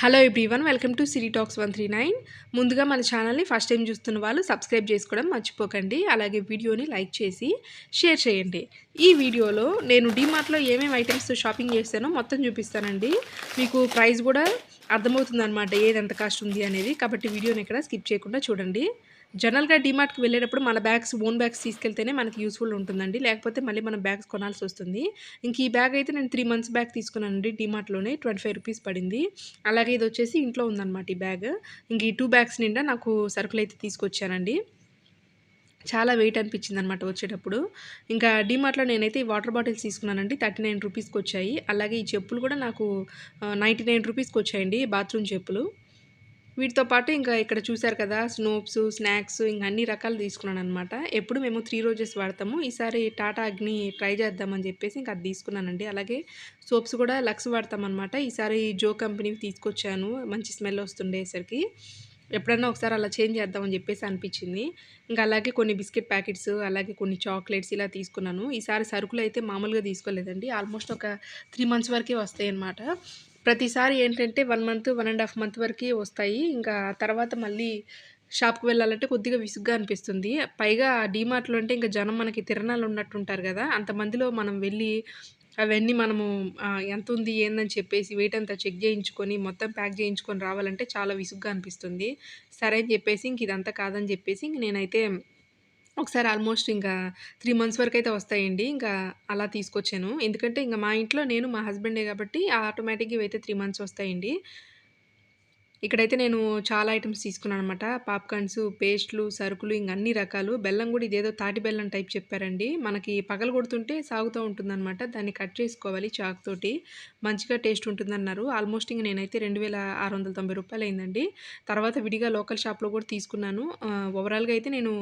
Hello everyone welcome to Siri talks one three nine. ముందుగా మన ఛానల్ని ఫస్ట్ టైం చూస్తున్న వాళ్ళు సబ్స్క్రైబ్ చేసుకోవడం మర్చిపోకండి. అలాగే వీడియోని లైక్ చేసి షేర్ చేయండి. ఈ వీడియోలో నేను డీమార్ట్లో ఏమేమి ఐటమ్స్ షాపింగ్ చేస్తానో మొత్తం చూపిస్తానండి. మీకు ప్రైస్ కూడా అర్థమవుతుంది అనమాట ఏది ఎంత కాస్ట్ ఉంది అనేది. కాబట్టి వీడియోని ఇక్కడ స్కిప్ చేయకుండా చూడండి. జనరల్గా డిమార్ట్కి వెళ్ళేటప్పుడు మన బ్యాగ్స్ ఓన్ బ్యాగ్స్ తీసుకెళ్తేనే మనకి యూస్ఫుల్ ఉంటుందండి. లేకపోతే మళ్ళీ మనం బ్యాగ్స్ కొనాల్సి వస్తుంది. ఇంక ఈ బ్యాగ్ అయితే నేను త్రీ మంత్స్ బ్యాగ్ తీసుకున్నానండి. డిమార్ట్లోనే ట్వంటీ ఫైవ్ రూపీస్ పడింది. అలాగే ఇది వచ్చేసి ఇంట్లో ఉందన్నమాట ఈ బ్యాగ్. ఇంక ఈ టూ బ్యాగ్స్ నిండా నాకు సరుకులు అయితే తీసుకొచ్చానండి చాలా వెయిట్ అనిపించింది అనమాట వచ్చేటప్పుడు. ఇంకా డిమార్ట్లో నేనైతే ఈ వాటర్ బాటిల్స్ తీసుకున్నానండి. థర్టీ నైన్ రూపీస్కి వచ్చాయి. అలాగే ఈ చెప్పులు కూడా నాకు నైంటీ నైన్ రూపీస్కి వచ్చాయండి బాత్రూమ్ చెప్పులు. వీటితో పాటు ఇంకా ఇక్కడ చూసారు కదా స్నోప్స్ స్నాక్స్ ఇంకా అన్ని రకాలు తీసుకున్నాను అనమాట ఎప్పుడు మేము త్రీ రోజెస్ వాడతాము. ఈసారి టాటా అగ్ని ట్రై చేద్దామని చెప్పేసి ఇంకా అది తీసుకున్నానండి. అలాగే సోప్స్ కూడా లక్స్ వాడతామన్నమాట ఈసారి జో కంపెనీవి తీసుకొచ్చాను. మంచి స్మెల్ వస్తుండేసరికి. ఎప్పుడన్నా ఒకసారి అలా చేంజ్ చేద్దామని చెప్పేసి అనిపించింది. ఇంకా అలాగే కొన్ని బిస్కెట్ ప్యాకెట్స్ అలాగే కొన్ని చాక్లెట్స్ ఇలా తీసుకున్నాను. ఈసారి సరుకులు అయితే మామూలుగా తీసుకోలేదండి. ఆల్మోస్ట్ ఒక త్రీ మంత్స్ వరకే వస్తాయి అన్నమాట ప్రతిసారి ఏంటంటే one month one and half month వరకు వస్తాయి. ఇంకా తర్వాత మళ్ళీ షాప్కి వెళ్ళాలంటే కొద్దిగా విసుగ్గా అనిపిస్తుంది. పైగా డీమార్ట్లో అంటే ఇంకా జనం మనకి తిరణాలు ఉన్నట్టుంటారు కదా అంతమందిలో మనం వెళ్ళి అవన్నీ మనము ఎంత ఉంది ఏందని చెప్పేసి వెయిట్ అంతా చెక్ చేయించుకొని మొత్తం ప్యాక్ చేయించుకొని రావాలంటే చాలా విసుగ్గా అనిపిస్తుంది. సరే అని చెప్పేసి ఇంక ఇదంతా కాదని చెప్పేసి ఇంక నేనైతే ఒకసారి ఆల్మోస్ట్ ఇంకా త్రీ మంత్స్ వరకు అయితే వస్తాయండి. ఇంకా అలా తీసుకొచ్చాను. ఎందుకంటే ఇంకా మా ఇంట్లో నేను మా హస్బెండే కాబట్టి ఆటోమేటిక్గా ఇవైతే త్రీ మంత్స్ వస్తాయండి. ఇక్కడైతే నేను చాలా ఐటమ్స్ తీసుకున్నాను అనమాట పాప్కార్న్స్ పేస్ట్లు సరుకులు ఇంక అన్ని రకాలు. బెల్లం కూడా ఇదేదో తాటి బెల్లం టైప్ చెప్పారండి. మనకి పగలు కొడుతుంటే సాగుతూ ఉంటుందన్నమాట. దాన్ని కట్ చేసుకోవాలి చాక్ తోటి. మంచిగా టేస్ట్ ఉంటుందన్నారు. ఆల్మోస్ట్ ఇంక నేనైతే రెండు వేల ఆరు వందల తొంభై రూపాయలు అయిందండి తర్వాత విడిగా లోకల్ షాప్లో కూడా తీసుకున్నాను. ఓవరాల్గా అయితే నేను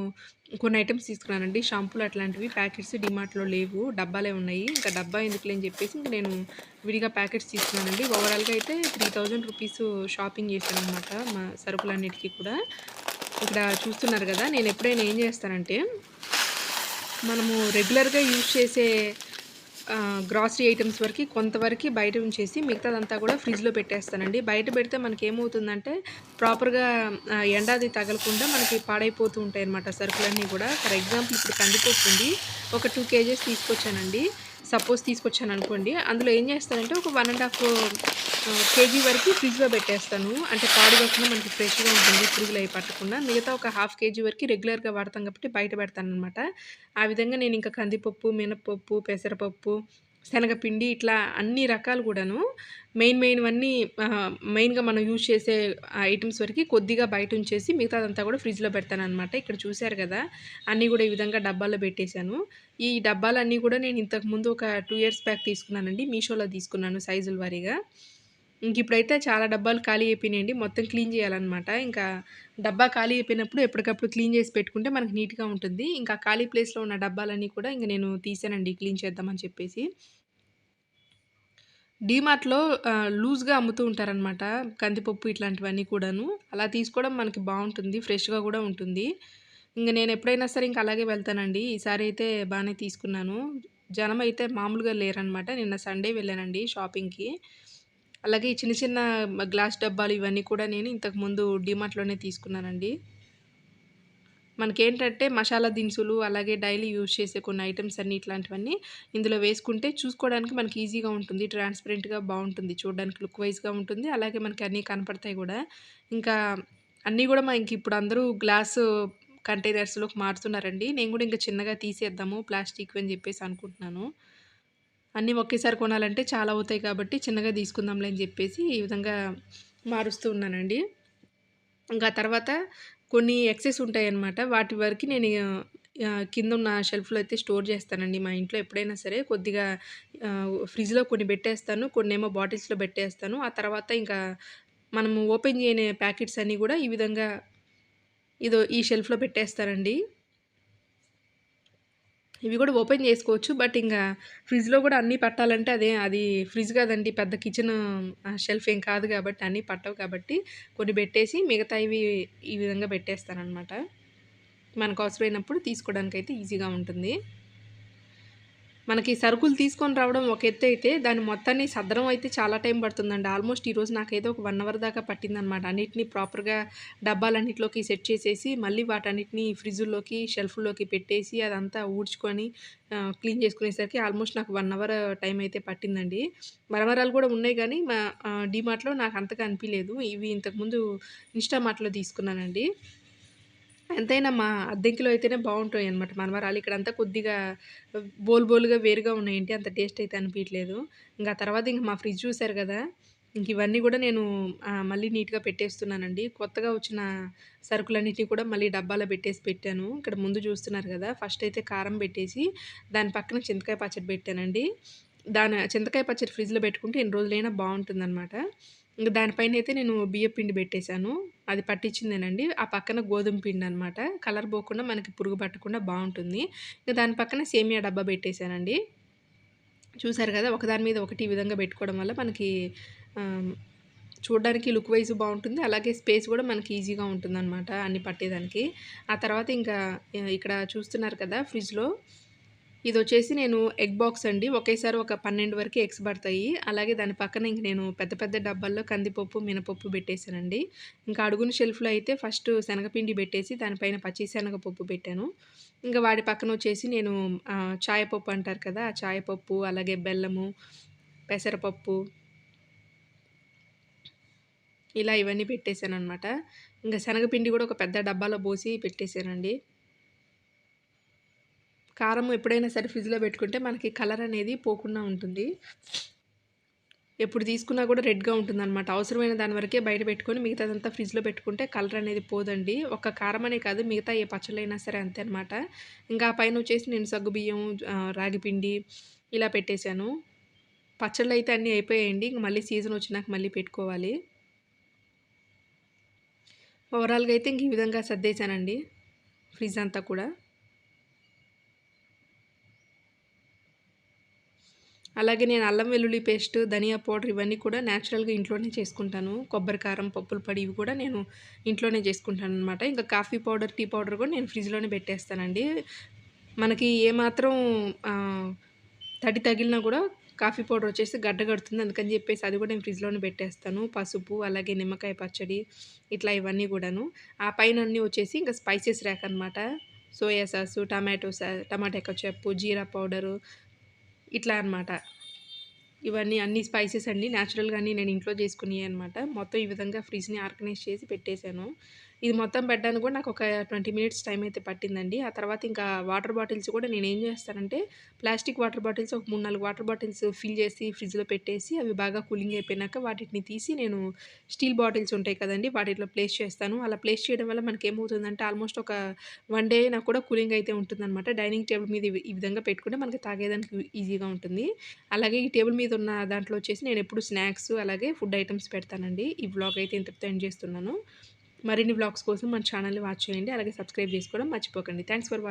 కొన్ని ఐటమ్స్ తీసుకున్నానండి. షాంపూలు అట్లాంటివి ప్యాకెట్స్ డిమార్ట్లో లేవు. డబ్బాలే ఉన్నాయి. ఇంకా డబ్బా ఎందుకులే అని చెప్పేసి ఇంకా నేను విడిగా ప్యాకెట్స్ తీసుకున్నానండి. ఓవరాల్గా అయితే త్రీ థౌజండ్ రూపీస్ షాపింగ్ చేశాను అనమాట మా సరుకులన్నిటికీ కూడా. ఇక్కడ చూస్తున్నారు కదా నేను ఎప్పుడైనా ఏం చేస్తానంటే మనము రెగ్యులర్గా యూజ్ చేసే గ్రాసరీ ఐటమ్స్ వరకు కొంతవరకు బయట ఉంచేసి మిగతాదంతా కూడా ఫ్రిడ్జ్లో పెట్టేస్తానండి. బయట పెడితే మనకి ఏమవుతుందంటే ప్రాపర్గా ఎండాది తగలకుండా మనకి పాడైపోతూ ఉంటాయి అన్నమాట సరుకులన్నీ కూడా. ఫర్ ఎగ్జాంపుల్ ఇప్పుడు కందిపోతుంది ఒక టూ కేజెస్ తీసుకొచ్చానండి. సపోజ్ తీసుకొచ్చాను అనుకోండి అందులో ఏం చేస్తానంటే ఒక వన్ అండ్ హాఫ్ కేజీ వరకు ఫ్రిడ్జ్లో పెట్టేస్తాను. అంటే పాడు కాకుండా మనకి ఫ్రెష్గా ఉంటుంది ఫ్రిడ్జ్లో అయి పట్టకుండా. మిగతా ఒక హాఫ్ కేజీ వరకు రెగ్యులర్గా వాడతాం కాబట్టి బయట పెడతాను అనమాట ఆ విధంగా నేను ఇంకా కందిపప్పు మినపప్పు పెసరపప్పు శనగపిండి ఇట్లా అన్ని రకాలు కూడాను. మెయిన్ మెయిన్ అన్నీ మెయిన్గా మనం యూజ్ చేసే ఐటమ్స్ వరకు కొద్దిగా బయట ఉంచేసి మిగతాదంతా కూడా ఫ్రిడ్జ్లో పెడతాను అనమాట ఇక్కడ చూశారు కదా అన్నీ కూడా ఈ విధంగా డబ్బాలో పెట్టేశాను. ఈ డబ్బాలన్నీ కూడా నేను ఇంతకుముందు ఒక టూ ఇయర్స్ బ్యాక్ తీసుకున్నానండి. మీషోలో తీసుకున్నాను సైజుల వారీగా. ఇంక ఇప్పుడైతే చాలా డబ్బాలు ఖాళీ అయిపోయినాయండి. మొత్తం క్లీన్ చేయాలన్నమాట. ఇంకా డబ్బా ఖాళీ అయిపోయినప్పుడు ఎప్పటికప్పుడు క్లీన్ చేసి పెట్టుకుంటే మనకి నీట్గా ఉంటుంది. ఇంకా ఖాళీ ప్లేస్లో ఉన్న డబ్బాలన్నీ కూడా ఇంక నేను తీసానండి క్లీన్ చేద్దామని చెప్పేసి. డీమార్ట్లో లూజ్గా అమ్ముతూ ఉంటారనమాట కందిపప్పు ఇట్లాంటివన్నీ కూడాను. అలా తీసుకోవడం మనకి బాగుంటుంది. ఫ్రెష్గా కూడా ఉంటుంది. ఇంక నేను ఎప్పుడైనా సరే ఇంకా అలాగే వెళ్తానండి. ఈసారి అయితే బాగానే తీసుకున్నాను. జనం అయితే మామూలుగా లేరనమాట నిన్న సండే వెళ్ళానండి షాపింగ్కి. అలాగే ఈ చిన్న చిన్న గ్లాస్ డబ్బాలు ఇవన్నీ కూడా నేను ఇంతకుముందు డిమార్ట్లోనే తీసుకున్నానండి. మనకేంటంటే మసాలా దినుసులు అలాగే డైలీ యూజ్ చేసే కొన్ని ఐటమ్స్ అన్నీ ఇట్లాంటివన్నీ ఇందులో వేసుకుంటే చూసుకోవడానికి మనకి ఈజీగా ఉంటుంది ట్రాన్స్పరెంట్గా బాగుంటుంది చూడడానికి లుక్ వైజ్గా ఉంటుంది అలాగే మనకి అన్నీ కనపడతాయి కూడా. ఇంకా అన్నీ కూడా మనకి ఇప్పుడు అందరూ గ్లాసు కంటైనర్స్లోకి మారుతున్నారండి నేను కూడా ఇంకా చిన్నగా తీసేద్దాము ప్లాస్టిక్ అని చెప్పేసి అనుకుంటున్నాను. అన్నీ ఒకేసారి కొనాలంటే చాలా అవుతాయి కాబట్టి చిన్నగా తీసుకుందాంలే అని చెప్పేసి ఈ విధంగా మారుస్తూ ఉన్నానండి. ఇంకా తర్వాత కొన్ని ఎక్సెస్ ఉంటాయి అన్నమాట వాటి వరకు నేను కింద ఉన్న షెల్ఫ్లో అయితే స్టోర్ చేస్తానండి. మా ఇంట్లో ఎప్పుడైనా సరే కొద్దిగా ఫ్రిడ్జ్లో కొన్ని పెట్టేస్తాను కొన్ని ఏమో బాటిల్స్లో పెట్టేస్తాను. ఆ తర్వాత ఇంకా మనము ఓపెన్ చేయని ప్యాకెట్స్ అన్నీ కూడా ఈ విధంగా ఇదో ఈ షెల్ఫ్లో పెట్టేస్తానండి. ఇవి కూడా ఓపెన్ చేసుకోవచ్చు. బట్ ఇంకా ఫ్రిడ్జ్లో కూడా అన్నీ పట్టాలంటే అదే అది ఫ్రిడ్జ్ కాదండి పెద్ద కిచెన్ షెల్ఫ్ ఏం కాదు కాబట్టి అన్నీ పట్టవు కాబట్టి కొన్ని పెట్టేసి మిగతా ఇవి ఈ విధంగా పెట్టేస్తానమాట మనకు అవసరమైనప్పుడు తీసుకోవడానికి అయితే ఈజీగా ఉంటుంది. మనకి సరుకులు తీసుకొని రావడం ఒక ఎత్తు అయితే దాని మొత్తాన్ని సద్దరం అయితే చాలా టైం పడుతుందండి. ఆల్మోస్ట్ ఈరోజు నాకైతే ఒక వన్ అవర్ దాకా పట్టిందనమాట అన్నిటినీ ప్రాపర్గా డబ్బాలన్నిటిలోకి సెట్ చేసేసి మళ్ళీ వాటన్నిటిని ఫ్రిడ్జుల్లోకి షెల్ఫ్లోకి పెట్టేసి అదంతా ఊడ్చుకొని క్లీన్ చేసుకునేసరికి ఆల్మోస్ట్ నాకు వన్ అవర్ టైం అయితే పట్టిందండి. మరమరాలు కూడా ఉన్నాయి కానీ మా డీమార్ట్లో నాకు అంతగా అనిపించలేదు ఇవి ఇంతకుముందు ఇన్స్టామార్ట్లో తీసుకున్నానండి. ఎంతైనా మా అద్దెంకిలో అయితేనే బాగుంటాయి అనమాట మనమరాలు ఇక్కడంతా కొద్దిగా బోల్ బోల్గా వేరుగా ఉన్నాయండి అంత టేస్ట్ అయితే అనిపించలేదు ఇంకా తర్వాత ఇంక మా ఫ్రిడ్జ్ చూసారు కదా ఇంక ఇవన్నీ కూడా నేను మళ్ళీ నీట్గా పెట్టేస్తున్నానండి. కొత్తగా వచ్చిన సరుకులన్నిటినీ కూడా మళ్ళీ డబ్బాలో పెట్టేసి పెట్టాను. ఇక్కడ ముందు చూస్తున్నారు కదా ఫస్ట్ అయితే కారం పెట్టేసి దాని పక్కన చింతకాయ పచ్చడి పెట్టానండి. దాని చింతకాయ పచ్చడి ఫ్రిడ్జ్లో పెట్టుకుంటే ఎన్ని రోజులైనా బాగుంటుందన్నమాట. ఇంకా దానిపైన అయితే నేను బియ్య పిండి పెట్టేశాను. అది పట్టించిందేనండి. ఆ పక్కన గోధుమ పిండి అనమాట కలర్ పోకుండా మనకి పురుగు పట్టకుండా బాగుంటుంది. ఇంకా దాని పక్కన సేమియా డబ్బా పెట్టేశానండి. చూసారు కదా ఒకదాని మీద ఒకటి ఈ విధంగా పెట్టుకోవడం వల్ల మనకి చూడడానికి లుక్ వైజ్ బాగుంటుంది. అలాగే స్పేస్ కూడా మనకి ఈజీగా ఉంటుందనమాట అన్ని పట్టేదానికి. ఆ తర్వాత ఇంకా ఇక్కడ చూస్తున్నారు కదా ఫ్రిడ్జ్లో ఇది వచ్చేసి నేను ఎగ్ బాక్స్ అండి. ఒకేసారి ఒక పన్నెండు వరకు ఎగ్స్ పడతాయి. అలాగే దాని పక్కన ఇంక నేను పెద్ద పెద్ద డబ్బాల్లో కందిపప్పు మినపప్పు పెట్టేశానండి. ఇంకా అడుగున షెల్ఫ్లో అయితే ఫస్ట్ శనగపిండి పెట్టేసి దానిపైన పచ్చి శనగపప్పు పెట్టాను. ఇంకా వాడి పక్కన వచ్చేసి నేను చాయపప్పు అంటారు కదా ఆ చాయపప్పు అలాగే బెల్లము పెసరపప్పు ఇలా ఇవన్నీ పెట్టేశాను అనమాట ఇంకా శనగపిండి కూడా ఒక పెద్ద డబ్బాలో పోసి పెట్టేశానండి. కారం ఎప్పుడైనా సరే ఫ్రిడ్జ్లో పెట్టుకుంటే మనకి కలర్ అనేది పోకుండా ఉంటుంది. ఎప్పుడు తీసుకున్నా కూడా రెడ్గా ఉంటుంది అనమాట అవసరమైన దాని వరకే బయట పెట్టుకొని మిగతాదంతా ఫ్రిడ్జ్లో పెట్టుకుంటే కలర్ అనేది పోదండి. ఒక కారం అనే కాదు మిగతా ఏ పచ్చళ్ళైనా సరే అంతే అనమాట ఇంకా పైన వచ్చేసి నేను సగ్గు బియ్యం రాగి పిండి ఇలా పెట్టేశాను. పచ్చళ్ళు అయితే అన్నీ అయిపోయాయండి. ఇంక మళ్ళీ సీజన్ వచ్చినాక మళ్ళీ పెట్టుకోవాలి. ఓవరాల్గా అయితే ఇంక ఈ విధంగా సర్దేశానండి. ఫ్రిడ్జ్ అంతా కూడా. అలాగే నేను అల్లం వెల్లుల్లి పేస్ట్ ధనియా పౌడర్ ఇవన్నీ కూడా న్యాచురల్గా ఇంట్లోనే చేసుకుంటాను. కొబ్బరి కారం పప్పులు పొడి ఇవి కూడా నేను ఇంట్లోనే చేసుకుంటాను అనమాట ఇంకా కాఫీ పౌడర్ టీ పౌడర్ కూడా నేను ఫ్రిడ్జ్లోనే పెట్టేస్తానండి. మనకి ఏమాత్రం తడి తగిలినా కూడా కాఫీ పౌడర్ వచ్చేసి గడ్డ కడుతుంది. అందుకని చెప్పేసి అది కూడా నేను ఫ్రిడ్జ్లోనే పెట్టేస్తాను. పసుపు అలాగే నిమ్మకాయ పచ్చడి ఇట్లా ఇవన్నీ కూడాను. ఆ పైన అన్నీ వచ్చేసి ఇంకా స్పైసెస్ ర్యాక్ అనమాట సోయా సాసు టమాటో సా టమాటా చెప్పు జీరా పౌడరు ఇట్లా అనమాట ఇవన్నీ అన్ని స్పైసెస్ అండి న్యాచురల్గా అన్నీ నేను ఇంట్లో చేసుకునేవి అనమాట మొత్తం ఈ విధంగా ఫ్రిడ్జ్ని ఆర్గనైజ్ చేసి పెట్టేశాను. ఇది మొత్తం పెట్టడానికి కూడా నాకు ఒక ట్వంటీ మినిట్స్ టైం అయితే పట్టిందండి. ఆ తర్వాత ఇంకా వాటర్ బాటిల్స్ కూడా నేను ఏం చేస్తానంటే ప్లాస్టిక్ వాటర్ బాటిల్స్ ఒక మూడు నాలుగు వాటర్ బాటిల్స్ ఫిల్ చేసి ఫ్రిడ్జ్లో పెట్టేసి అవి బాగా కూలింగ్ అయిపోయినాక వాటిని తీసి నేను స్టీల్ బాటిల్స్ ఉంటాయి కదండి వాటిలో ప్లేస్ చేస్తాను. అలా ప్లేస్ చేయడం వల్ల మనకి ఏమవుతుందంటే ఆల్మోస్ట్ ఒక వన్ డే నాకు కూడా కూలింగ్ అయితే ఉంటుందన్నమాట. డైనింగ్ టేబుల్ మీద ఈ విధంగా పెట్టుకుంటే మనకి తాగేదానికి ఈజీగా ఉంటుంది. అలాగే ఈ టేబుల్ మీద ఉన్న దాంట్లో వచ్చేసి నేను ఎప్పుడు స్నాక్స్ అలాగే ఫుడ్ ఐటమ్స్ పెడతానండి. ఈ బ్లాగ్ అయితే ఇంతటితో ఎండ్ చేస్తున్నాను. మరిన్ని బ్లాగ్స్ కోసం మన ఛానల్ని వాచ్ చేయండి అలాగే సబ్స్క్రైబ్ చేసుకోవడం మర్చిపోకండి. Thanks for